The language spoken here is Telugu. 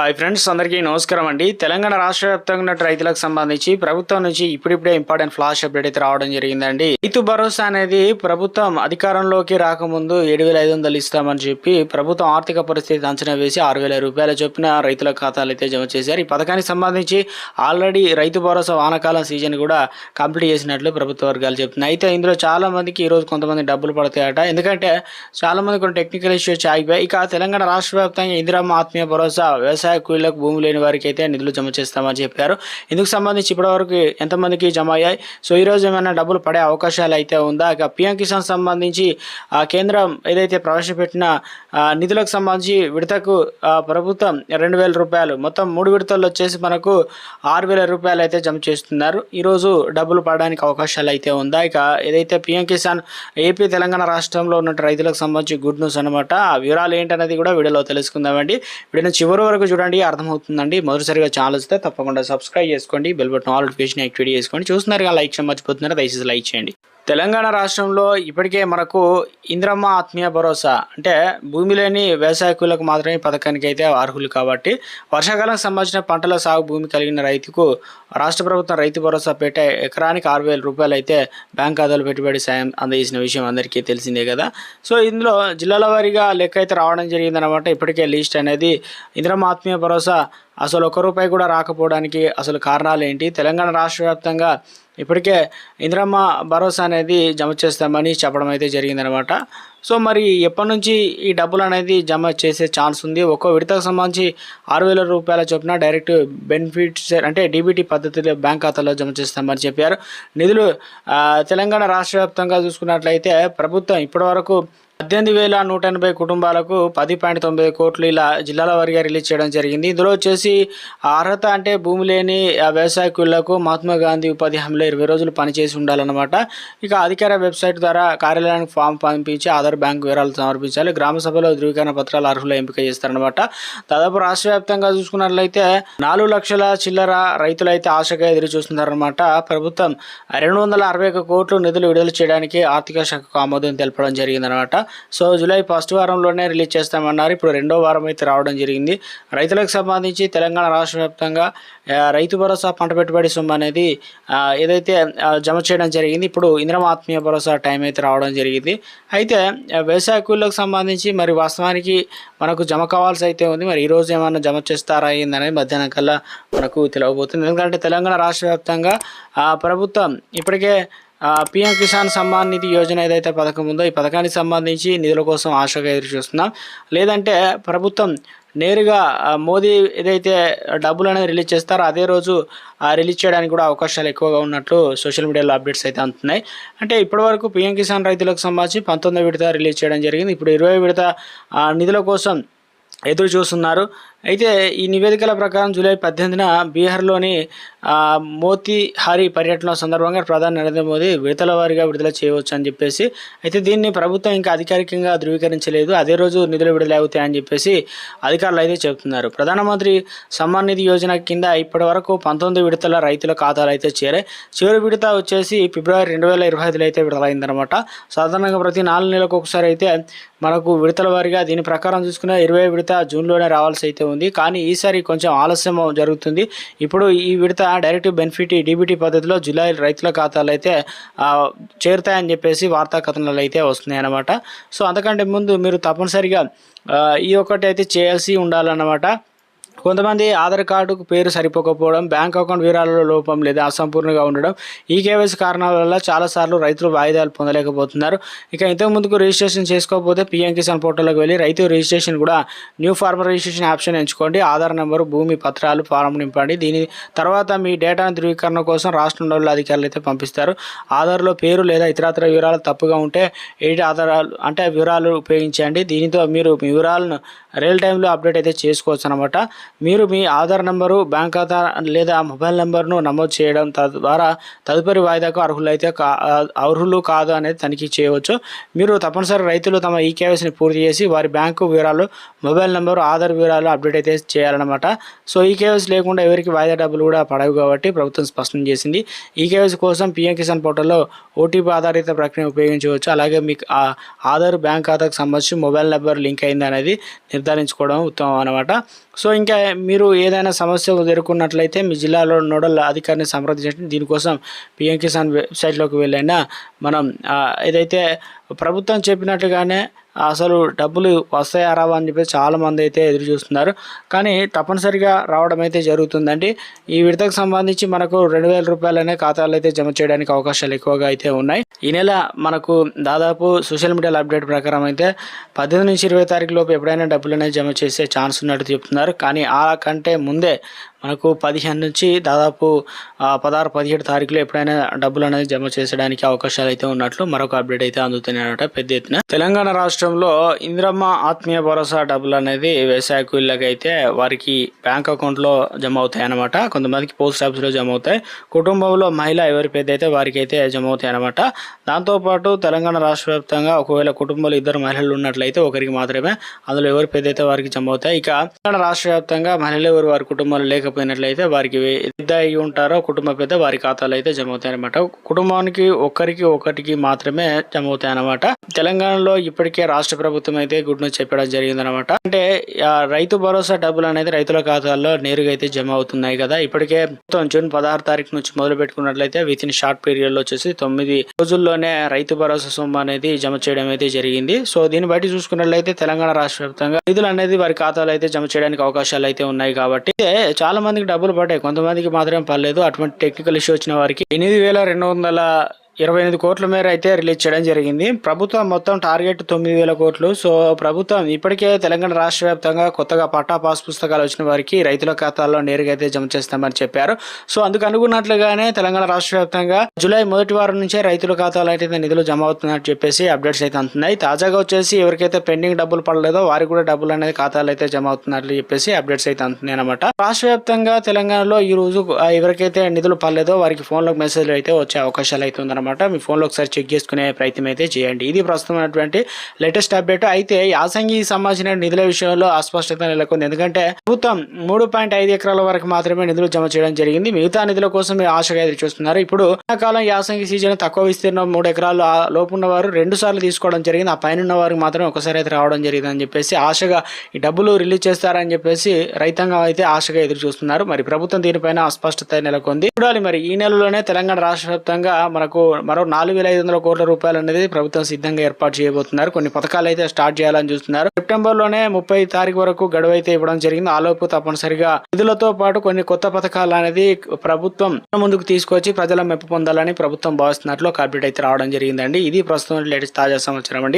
హాయ్ ఫ్రెండ్స్ అందరికీ నమస్కారం అండి. తెలంగాణ రాష్ట్ర వ్యాప్తంగా రైతులకు సంబంధించి ప్రభుత్వం నుంచి ఇప్పుడిప్పుడే ఇంపార్టెంట్ ఫ్లాష్ అప్డేట్ అయితే రావడం జరిగిందండి. రైతు భరోసా అనేది ప్రభుత్వం అధికారంలోకి రాకముందు ఏడు వేల ఐదు వందలు ఇస్తామని చెప్పి ప్రభుత్వం ఆర్థిక పరిస్థితి అంచనా వేసి ఆరు వేల రూపాయల చొప్పున రైతుల ఖాతాలు అయితే జమ చేశారు. ఈ పథకానికి సంబంధించి ఆల్రెడీ రైతు భరోసా వానకాలం సీజన్ కూడా కంప్లీట్ చేసినట్లు ప్రభుత్వ వర్గాలు చెప్తున్నాయి. అయితే ఇందులో చాలా మందికి ఈ రోజు కొంతమంది డబ్బులు పడతాయట. ఎందుకంటే చాలా మంది కొన్ని టెక్నికల్ ఇష్యూస్ ఆగిపోయాయి. ఇక తెలంగాణ రాష్ట్ర వ్యాప్తంగా ఇందిరమ్మ ఆత్మీయ భరోసా వ్యవసాయ కూలీలకు భూమి లేని వారికి అయితే నిధులు జమ చేస్తామని చెప్పారు. ఇందుకు సంబంధించి ఇప్పటివరకు ఎంతమందికి జమ అయ్యాయి? సో ఈ రోజు ఏమైనా డబ్బులు పడే అవకాశాలు అయితే ఉందా? ఇక పిఎం కిసాన్ సంబంధించి ఆ కేంద్రం ఏదైతే ప్రవేశపెట్టిన నిధులకు సంబంధించి విడతకు ప్రభుత్వం రెండు వేల రూపాయలు మొత్తం మూడు విడతల్లో వచ్చేసి మనకు ఆరు వేల రూపాయలు అయితే జమ చేస్తున్నారు. ఈరోజు డబ్బులు పడడానికి అవకాశాలు అయితే ఉందా? ఇక ఏదైతే పిఎం కిసాన్ ఏపీ తెలంగాణ రాష్ట్రంలో ఉన్న రైతులకు సంబంధించి గుడ్ న్యూస్ అనమాట ఆ వివరాలు ఏంటనేది కూడా వీడియోలో తెలుసుకుందామండి. వీడియోని చివరి వరకు చూడండి అర్థమవుతుందండి. మొదటిసారిగా ఛానల్ వస్తే తప్పకుండా సబ్స్క్రైబ్ చేసుకోండి bell button all notification activate చేసుకోండి. చూస్తున్నారు లైక్ చేయడం మర్చిపోతున్నారు దయచేసి లైక్ చేయండి. తెలంగాణ రాష్ట్రంలో ఇప్పటికే మనకు ఇంద్రమ్మ ఆత్మీయ భరోసా అంటే భూమి లేని వ్యవసాయకులకు మాత్రమే పథకానికి అయితే అర్హులు కాబట్టి వర్షాకాలం సంబంధించిన పంటల సాగు భూమి కలిగిన రైతుకు రాష్ట్ర ప్రభుత్వం రైతు భరోసా పెట్టే ఎకరానికి ఆరు వేల రూపాయలు అయితే బ్యాంక్ ఖాతాలో పెట్టుబడి సాయం అందజేసిన విషయం అందరికీ తెలిసిందే కదా. సో ఇందులో జిల్లాల వారీగా లెక్క అయితే రావడం జరిగిందనమాట ఇప్పటికే లిస్ట్ అనేది ఇంద్రమ్మ ఆత్మీయ భరోసా అసలు ఒక్క రూపాయి కూడా రాకపోవడానికి అసలు కారణాలు ఏంటి? తెలంగాణ రాష్ట్ర వ్యాప్తంగా ఇప్పటికే ఇందిరమ్మ భరోసా అనేది జమ చేస్తామని చెప్పడం అయితే జరిగిందనమాట. సో మరి ఎప్పటి నుంచి ఈ డబ్బులు అనేది జమ చేసే ఛాన్స్ ఉంది? ఒక్కో విడతకు సంబంధించి ఆరు వేల రూపాయల చొప్పున డైరెక్ట్ బెనిఫిట్స్ అంటే డీబీటీ పద్ధతిలో బ్యాంక్ ఖాతాలో జమ చేస్తామని చెప్పారు. నిధులు తెలంగాణ రాష్ట్ర వ్యాప్తంగా చూసుకున్నట్లయితే ప్రభుత్వం ఇప్పటివరకు పద్దెనిమిది వేల నూట ఎనభై కుటుంబాలకు పది పాయింట్ తొమ్మిది కోట్లు ఇలా జిల్లాల వారిగా రిలీజ్ చేయడం జరిగింది. ఇందులో వచ్చేసి అర్హత అంటే భూమి లేని వ్యవసాయకులకు మహాత్మా గాంధీ ఉపాధి హామీలో ఇరవై రోజులు పనిచేసి ఉండాలన్నమాట. ఇక అధికార వెబ్సైట్ ద్వారా కార్యాలయానికి ఫామ్ పంపించి ఆధార్ బ్యాంక్ వివరాలు సమర్పించాలి. గ్రామ సభలో ధృవీకరణ పత్రాలు అర్హులు ఎంపిక చేస్తారనమాట దాదాపు రాష్ట్ర వ్యాప్తంగా చూసుకున్నట్లయితే నాలుగు లక్షల చిల్లర రైతులు అయితే ఆశగా ఎదురు చూస్తున్నారనమాట ప్రభుత్వం రెండు వందల అరవై ఒక కోట్లు నిధులు విడుదల చేయడానికి ఆర్థిక శాఖకు ఆమోదం తెలపడం జరిగిందనమాట సో జూలై ఫస్ట్ వారంలోనే రిలీజ్ చేస్తామన్నారు. ఇప్పుడు రెండో వారం అయితే రావడం జరిగింది. రైతులకు సంబంధించి తెలంగాణ రాష్ట్ర వ్యాప్తంగా రైతు భరోసా పంట పెట్టుబడి సొమ్ము అనేది ఏదైతే జమ చేయడం జరిగింది ఇప్పుడు ఇంద్రమ ఆత్మీయ భరోసా టైం అయితే రావడం జరిగింది. అయితే వ్యవసాయ కూలీలకు సంబంధించి మరి వాస్తవానికి మనకు జమ కావాల్సి అయితే ఉంది. మరి ఈరోజు ఏమైనా జమ చేస్తారా అయిందనేది మధ్యాహ్నం కల్లా మనకు తెలియబోతుంది ఎందుకంటే తెలంగాణ రాష్ట్ర వ్యాప్తంగా ప్రభుత్వం ఇప్పటికే పిఎం కిసాన్ సమ్మాన్ నిధి యోజన ఏదైతే పథకం ఉందో ఈ పథకానికి సంబంధించి నిధుల కోసం ఆశగా ఎదురు చూస్తున్నాం. లేదంటే ప్రభుత్వం నేరుగా మోదీ ఏదైతే డబ్బులు అనేది రిలీజ్ చేస్తారో అదే రోజు ఆ, రిలీజ్ చేయడానికి కూడా అవకాశాలు ఎక్కువగా ఉన్నట్లు సోషల్ మీడియాలో అప్డేట్స్ అయితే అందుతున్నాయి. అంటే ఇప్పటివరకు పిఎం కిసాన్ రైతులకు సంబంధించి పంతొమ్మిది విడత రిలీజ్ చేయడం జరిగింది. ఇప్పుడు ఇరవై విడత ఆ, నిధుల కోసం ఎదురు చూస్తున్నారు. అయితే ఈ నివేదికల ప్రకారం జూలై పద్దెనిమిదిన బీహార్లోని ఆ, మోతీహారీ పర్యటన సందర్భంగా ప్రధాని నరేంద్ర మోదీ విడతల వారిగా విడుదల చేయవచ్చు అని చెప్పేసి అయితే దీన్ని ప్రభుత్వం ఇంకా అధికారికంగా ధృవీకరించలేదు అదే రోజు నిధులు విడుదలవుతాయని చెప్పేసి అధికారులు అయితే చెబుతున్నారు. ప్రధానమంత్రి సమ్మాన్ నిధి యోజన కింద ఇప్పటి వరకు పంతొమ్మిది విడతల రైతుల ఖాతాలు అయితే చేరాయి. చివరి విడత వచ్చేసి ఫిబ్రవరి రెండు వేల ఇరవై ఐదులో అయితే విడుదలైందనమాట సాధారణంగా ప్రతి నాలుగు నెలలకు ఒకసారి అయితే మనకు విడతల వారిగా దీని ప్రకారం చూసుకున్న ఇరవై విడత జూన్లోనే రావాల్సి అయితే ఉంది. కానీ ఈసారి కొంచెం ఆలస్యం జరుగుతుంది. ఇప్పుడు ఈ విడత డైరెక్ట్ బెనిఫిట్ డీబీటీ పద్ధతిలో జులై రైతుల ఖాతాలు అయితే చేరుతాయని చెప్పేసి వార్తా కథనాలు అయితే వస్తున్నాయి అన్నమాట. సో అంతకంటే ముందు మీరు తప్పనిసరిగా ఈ ఒక్కటి అయితే చేయాల్సి ఉండాలన్నమాట. కొంతమంది ఆధార్ కార్డుకు పేరు సరిపోకపోవడం బ్యాంక్ అకౌంట్ వివరాలలో లోపం లేదా అసంపూర్ణంగా ఉండడం ఈ కేవైసీ కారణాల వల్ల చాలాసార్లు రైతులు వాయిదాలు పొందలేకపోతున్నారు. ఇక ఇంతకు ముందుకు రిజిస్ట్రేషన్ చేసుకోకపోతే పిఎం కిసాన్ పోర్టల్లోకి వెళ్ళి రైతు రిజిస్ట్రేషన్ కూడా న్యూ ఫార్మర్ రిజిస్ట్రేషన్ ఆప్షన్ ఎంచుకోండి. ఆధార్ నెంబరు భూమి పత్రాలు ఫారం నింపండి. దీని తర్వాత మీ డేటా ధృవీకరణ కోసం రాష్ట్ర రాష్ట్రంలో అధికారులు అయితే పంపిస్తారు. ఆధార్లో పేరు లేదా ఇతరత్ర వివరాలు తప్పుగా ఉంటే ఎడిట్ ఆధారాలు అంటే వివరాలు ఉపయోగించండి. దీనితో మీరు మీ వివరాలను రియల్ టైంలో అప్డేట్ అయితే చేసుకోవచ్చు అనమాట మీరు మీ ఆధార్ నెంబరు బ్యాంక్ ఖాతా లేదా మొబైల్ నెంబర్ను నమోదు చేయడం తద్వారా తదుపరి వాయిదాకు అర్హులైతే కా అర్హులు కాదు అనేది తనిఖీ చేయవచ్చు. మీరు తప్పనిసరి రైతులు తమ ఈ కేవైసీని పూర్తి చేసి వారి బ్యాంకు వివరాలు మొబైల్ నెంబరు ఆధార్ వివరాలు అప్డేట్ అయితే చేయాలన్నమాట. సో ఈ కేవైసీ లేకుండా ఎవరికి వాయిదా డబ్బులు కూడా పడవు కాబట్టి ప్రభుత్వం స్పష్టం చేసింది. ఈ కేవైసీ కోసం పిఎం కిసాన్ పోర్టల్లో ఓటీపీ ఆధారిత ప్రక్రియ ఉపయోగించవచ్చు. అలాగే మీకు ఆధార్ బ్యాంక్ ఖాతాకు సంబంధించి మొబైల్ నెంబర్ లింక్ అయింది అనేది నిర్ధారించుకోవడం ఉత్తమం అనమాట సో ఇంకా మీరు ఏదైనా సమస్య ఎదుర్కొన్నట్లయితే మీ జిల్లాలో నోడల్ అధికారిని సంప్రదించండి. దీనికోసం పిఎం కిసాన్ వెబ్సైట్లోకి వెళ్ళైనా మనం ఏదైతే ప్రభుత్వం చెప్పినట్టుగానే అసలు డబ్బులు వస్తాయా రావా అని చెప్పి చాలామంది అయితే ఎదురు చూస్తున్నారు. కానీ తప్పనిసరిగా రావడం అయితే జరుగుతుందండి. ఈ విడతకు సంబంధించి మనకు రెండు వేల రూపాయలనే ఖాతాలు అయితే జమ చేయడానికి అవకాశాలు ఎక్కువగా అయితే ఉన్నాయి. ఈ నెల మనకు దాదాపు సోషల్ మీడియాలో అప్డేట్ ప్రకారం అయితే పద్దెనిమిది నుంచి ఇరవై తారీఖు లోపు ఎప్పుడైనా డబ్బులు అనేది జమ చేసే ఛాన్స్ ఉన్నట్టు చెప్తున్నారు. కానీ ఆ కంటే ముందే మనకు పదిహేను నుంచి దాదాపు పదహారు పదిహేడు తారీఖులో ఎప్పుడైనా డబ్బులు అనేది జమ చేసడానికి అవకాశాలు అయితే ఉన్నట్లు మరొక అప్డేట్ అయితే అందుతున్నాయన్నమాట పెద్ద ఎత్తున. తెలంగాణ రాష్ట్రంలో ఇంద్రమ్మ ఆత్మీయ భరోసా డబ్బులు అనేది వ్యవసాయ కూలీలకైతే వారికి బ్యాంక్ అకౌంట్లో జమ అవుతాయి అన్నమాట కొంతమందికి పోస్ట్ ఆఫీస్లో జమ అవుతాయి. కుటుంబంలో మహిళ ఎవరి పెద్ద అయితే వారికి అయితే జమ అవుతాయి అనమాట దాంతోపాటు తెలంగాణ రాష్ట్ర వ్యాప్తంగా ఒకవేళ కుటుంబంలో ఇద్దరు మహిళలు ఉన్నట్లయితే ఒకరికి మాత్రమే అందులో ఎవరి పెద్ద అయితే వారికి జమ అవుతాయి. ఇక తెలంగాణ రాష్ట్ర వ్యాప్తంగా మహిళలు ఎవరు వారి కుటుంబంలో చనిపోయినట్లయితే వారికి పెద్ద అయి ఉంటారో కుటుంబ పెద్ద వారి ఖాతాలో అయితే జమ అవుతాయి అనమాట కుటుంబానికి ఒక్కరికి ఒకటికి మాత్రమే జమ అవుతాయి అనమాట తెలంగాణలో ఇప్పటికే రాష్ట్ర ప్రభుత్వం అయితే గుడ్ న్యూస్ చెప్పడం జరిగిందనమాట అంటే రైతు భరోసా డబ్బులు అనేది రైతుల ఖాతాల్లో నేరుగా అయితే జమ అవుతున్నాయి కదా. ఇప్పటికే మొత్తం జూన్ పదహారు తారీఖు నుంచి మొదలు పెట్టుకున్నట్లయితే విత్ ఇన్ షార్ట్ పీరియడ్లో వచ్చేసి తొమ్మిది రోజుల్లోనే రైతు భరోసా సొమ్ము అనేది జమ చేయడం అయితే జరిగింది. సో దీన్ని బట్టి చూసుకున్నట్లయితే తెలంగాణ రాష్ట్ర వ్యాప్తంగా నిధులు అనేది వారి ఖాతాలో అయితే జమ చేయడానికి అవకాశాలు అయితే ఉన్నాయి కాబట్టి. చాలా మందికి డబ్బులు పడ్డాయి కొంతమందికి మాత్రం పర్లేదు. అటువంటి టెక్నికల్ ఇష్యూ వచ్చిన వారికి ఎనిమిది వేల రెండు వందల ఇరవై ఎనిమిది కోట్ల మేర అయితే రిలీజ్ చేయడం జరిగింది. ప్రభుత్వం మొత్తం టార్గెట్ తొమ్మిది వేల కోట్లు. సో ప్రభుత్వం ఇప్పటికే తెలంగాణ రాష్ట్ర వ్యాప్తంగా కొత్తగా పట్టా పాస్ పుస్తకాలు వచ్చిన వారికి రైతుల ఖాతాల్లో నేరుగా అయితే జమ చేస్తామని చెప్పారు. సో అందుకు అనుకున్నట్లుగానే తెలంగాణ రాష్ట్ర వ్యాప్తంగా జూలై మొదటి వారం నుంచే రైతుల ఖాతాలో అయితే నిధులు జమ అవుతున్నట్టు చెప్పేసి అప్డేట్స్ అయితే అందుతున్నాయి తాజాగా వచ్చేసి ఎవరికైతే పెండింగ్ డబ్బులు పడలేదో వారికి కూడా డబ్బులు అనేది ఖాతాలు అయితే జమ అవుతున్నట్లు చెప్పేసి అప్డేట్స్ అయితే అందుతున్నాయి అనమాట రాష్ట్ర వ్యాప్తంగా తెలంగాణలో ఈ రోజు ఎవరికైతే నిధులు పడలేదో వారికి ఫోన్లో మెసేజ్లు అయితే వచ్చే అవకాశాలు అయితే ఉందన్నమాట. మీ ఫోన్లో ఒకసారి చెక్ చేసుకునే ప్రయత్నం అయితే చేయండి. ఇది ప్రస్తుతం లేటెస్ట్ అప్డేట్. అయితే యాసంగి సంబంధించిన నిధుల విషయంలో అస్పష్టత నెలకొంది. ఎందుకంటే ప్రభుత్వం మూడు పాయింట్ ఐదు ఎకరాల వరకు మాత్రమే నిధులు జమ చేయడం జరిగింది. మిగతా నిధుల కోసం మీరు ఆశగా ఎదురు చూస్తున్నారు. ఇప్పుడు కాలం యాసంగి సీజన్ తక్కువ విస్తీర్ణం మూడు ఎకరాలు ఆ లోపు వారు రెండు సార్లు తీసుకోవడం జరిగింది. ఆ పైన ఉన్న వారికి మాత్రం ఒకసారి అయితే రావడం జరిగింది అని చెప్పేసి ఆశగా ఈ డబ్బులు రిలీజ్ చేస్తారని చెప్పేసి రైతాంగం అయితే ఆశగా ఎదురు చూస్తున్నారు. మరి ప్రభుత్వం దీనిపైన అస్పష్టత నెలకొంది. చూడాలి మరి ఈ నెలలోనే తెలంగాణ రాష్ట్ర వ్యాప్తంగా మనకు మరో నాలుగు వేల ఐదు వందల కోట్ల రూపాయలు అనేది ప్రభుత్వం సిద్ధంగా ఏర్పాటు చేయబోతున్నారు. కొన్ని పథకాలు అయితే స్టార్ట్ చేయాలని చూస్తున్నారు. సెప్టెంబర్లోనే ముప్పై తారీఖు వరకు గడువు అయితే ఇవ్వడం జరిగింది. ఆలోపు తప్పనిసరిగా నిధులతో పాటు కొన్ని కొత్త పథకాలు అనేది ప్రభుత్వం ముందుకు తీసుకొచ్చి ప్రజల మెప్పు పొందాలని ప్రభుత్వం భావిస్తున్నట్లు ఒక అప్డేట్ అయితే రావడం జరిగిందండి. ఇది ప్రస్తుతం లేటెస్ట్ తాజా సమాచారం అండి.